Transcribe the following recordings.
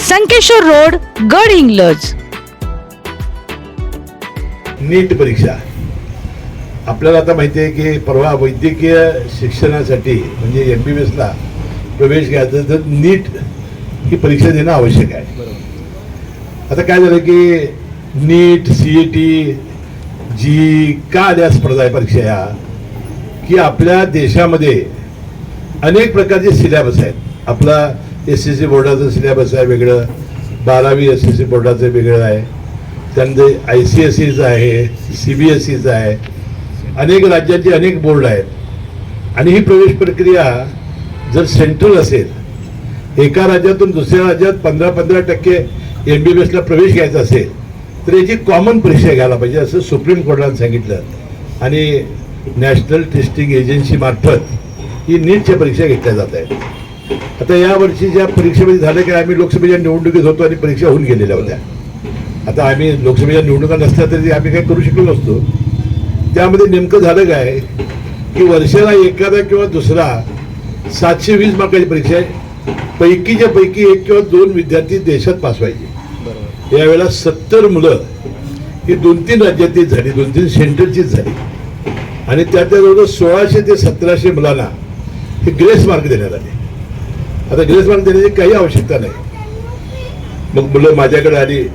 Sankeshwar road Gadhinglaj. NEET परीक्षा. आपल्याला आता माहिती आहे की परवा वैद्यकीय शिक्षणासाठी म्हणजे एम बी बी एसला प्रवेश घ्यायचा तर नीट ही परीक्षा देणं आवश्यक आहे. आता काय झालं की नीट सी ई टी जी का आल्या स्पर्धा आहे परीक्षा या की आपल्या देशामध्ये अनेक प्रकारचे सिलेबस आहेत. आपला एस सी सी बोर्डाचं सिलेबस आहे वेगळं. बारावी एस सी सी बोर्डाचं वेगळं आहे. त्यानंतर आय सी एस सीचं आहे सी बी एस सीचं आहे. अनेक राज्यांचे अनेक बोर्ड आहेत. आणि ही प्रवेश प्रक्रिया जर सेंट्रल असेल एका राज्यातून दुसऱ्या राज्यात पंधरा पंधरा टक्के एम बी बी एसला प्रवेश घ्यायचा असेल तर याची कॉमन परीक्षा घ्यायला पाहिजे असं सुप्रीम कोर्टाने सांगितलं. आणि नॅशनल टेस्टिंग एजन्सीमार्फत ही नीटच्या परीक्षा घेतल्या जात आहेत. आता या वर्षीच्या परीक्षेमध्ये झालं की आम्ही लोकसभेच्या निवडणुकीत होतो आणि परीक्षा होऊन गेलेल्या होत्या. आता आम्ही लोकसभेच्या निवडणुका नसत्या तरी आम्ही काही करू शकलो नसतो. त्यामध्ये नेमकं झालं काय की वर्षाला एखादा किंवा दुसरा सातशे वीस मार्काची परीक्षा आहे. पैकीच्या पैकी एक किंवा दोन विद्यार्थी देशात पास व्हायचे. यावेळेला सत्तर मुलं ही दोन तीन राज्यातील झाली दोन तीन सेंटरचीच झाली. आणि त्यातल्या जवळजवळ सोळाशे ते सतराशे मुलांना हे ग्रेस मार्क देण्यात आले. आता ग्रेस मार्क देण्याची काही आवश्यकता नाही. मग मुलं माझ्याकडे आली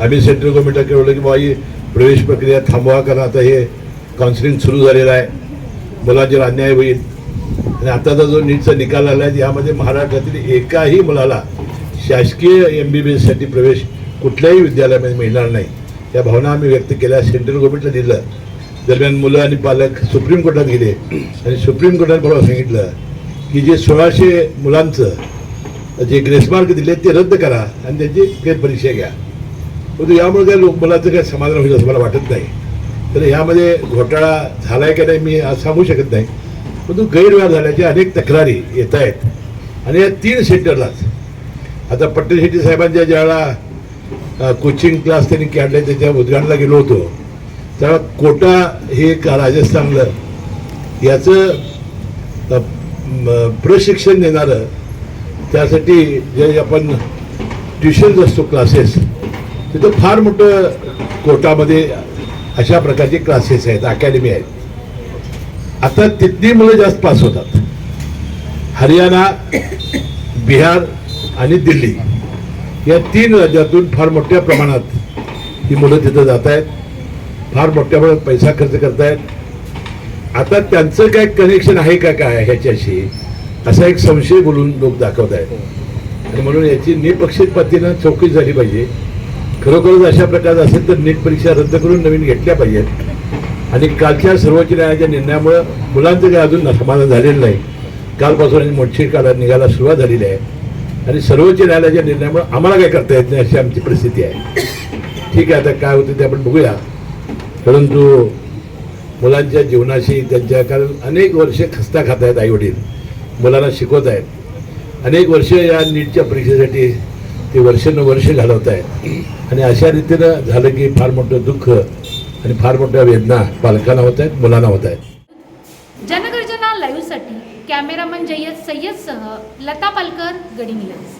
आम्ही सेंट्रल गव्हर्नमेंटला कळवलं की बाई ही प्रवेश प्रक्रिया थांबवा कारण आता हे काउन्सिलिंग सुरू झालेलं आहे. मुलांच्यावर अन्याय होईल. आणि आताचा जो नीटचा निकाल आला आहे यामध्ये महाराष्ट्रातील एकाही मुलाला शासकीय एम बी बी एससाठी प्रवेश कुठल्याही विद्यालयामध्ये मिळणार नाही. या भावना आम्ही व्यक्त केल्या सेंट्रल गव्हर्नमेंटला दिलं. दरम्यान मुलं आणि पालक सुप्रीम कोर्टात गेले. आणि सुप्रीम कोर्टाने बरोबर सांगितलं की जे सोळाशे मुलांचं जे ग्रेसमार्क दिले ते रद्द करा आणि त्यांची फेरपरीक्षा घ्या. परंतु यामुळे काय लोक मुलाचं काय समाधान होईल असं मला वाटत नाही. तर यामध्ये घोटाळा झाला आहे का नाही मी आज सांगू शकत नाही. परंतु गैरव्यवहार झाल्याच्या अनेक तक्रारी येत आहेत. आणि या तीन सेंटरलाच. आता पटेल शेट्टी साहेबांच्या ज्यावेळेला कोचिंग क्लास त्यांनी काढले त्याच्या उद्घाटनाला गेलो होतो. त्यावेळेला कोटा हे एक राजस्थानलं याचं प्रशिक्षण देणारं त्यासाठी जे आपण ट्युशन्स असतो क्लासेस तिथं फार मोठं कोटामध्ये अशा प्रकारचे क्लासेस आहेत अकॅडमी आहेत. आता तिथली मुलं जास्त पास होतात. हरियाणा बिहार आणि दिल्ली या तीन राज्यातून फार मोठ्या प्रमाणात ही मुलं तिथं जात आहेत फार मोठ्या प्रमाणात पैसा खर्च करतायत. आता त्यांचं काय कनेक्शन आहे का काय ह्याच्याशी? असा एक संशय बोलून लोक दाखवत आहेत. आणि म्हणून याची निपक्षपातीनं चौकशी झाली पाहिजे. खरोखरच अशा प्रकारचं असेल तर नीट परीक्षा रद्द करून नवीन घेतल्या पाहिजेत. आणि कालच्या सर्वोच्च न्यायालयाच्या निर्णयामुळं मुलांचं काही अजून समाधान झालेलं नाही. कालपासून मोठी काळात निघायला सुरुवात झालेली आहे. आणि सर्वोच्च न्यायालयाच्या निर्णयामुळे आम्हाला काय करता येत नाही अशी आमची परिस्थिती आहे. ठीक आहे आता काय होतं ते आपण बघूया. परंतु मुलांच्या जीवनाशी त्यांच्या कारण अनेक वर्षे खस्ता खात आहेत आईवडील. मुलांना शिकवत आहेत. अनेक वर्ष या नीटच्या परीक्षेसाठी ते वर्षानुवर्ष घालवत आहेत. आणि अशा रीतीनं झालं की फार मोठं दुःख आणि फार मोठ्या वेदना पालकांना होत आहेत मुलांना होत आहेत. जनगर्जना लाईव्हसाठी कॅमेरामन जय्यद सय्यदसह लता पालकर गडिंग्लज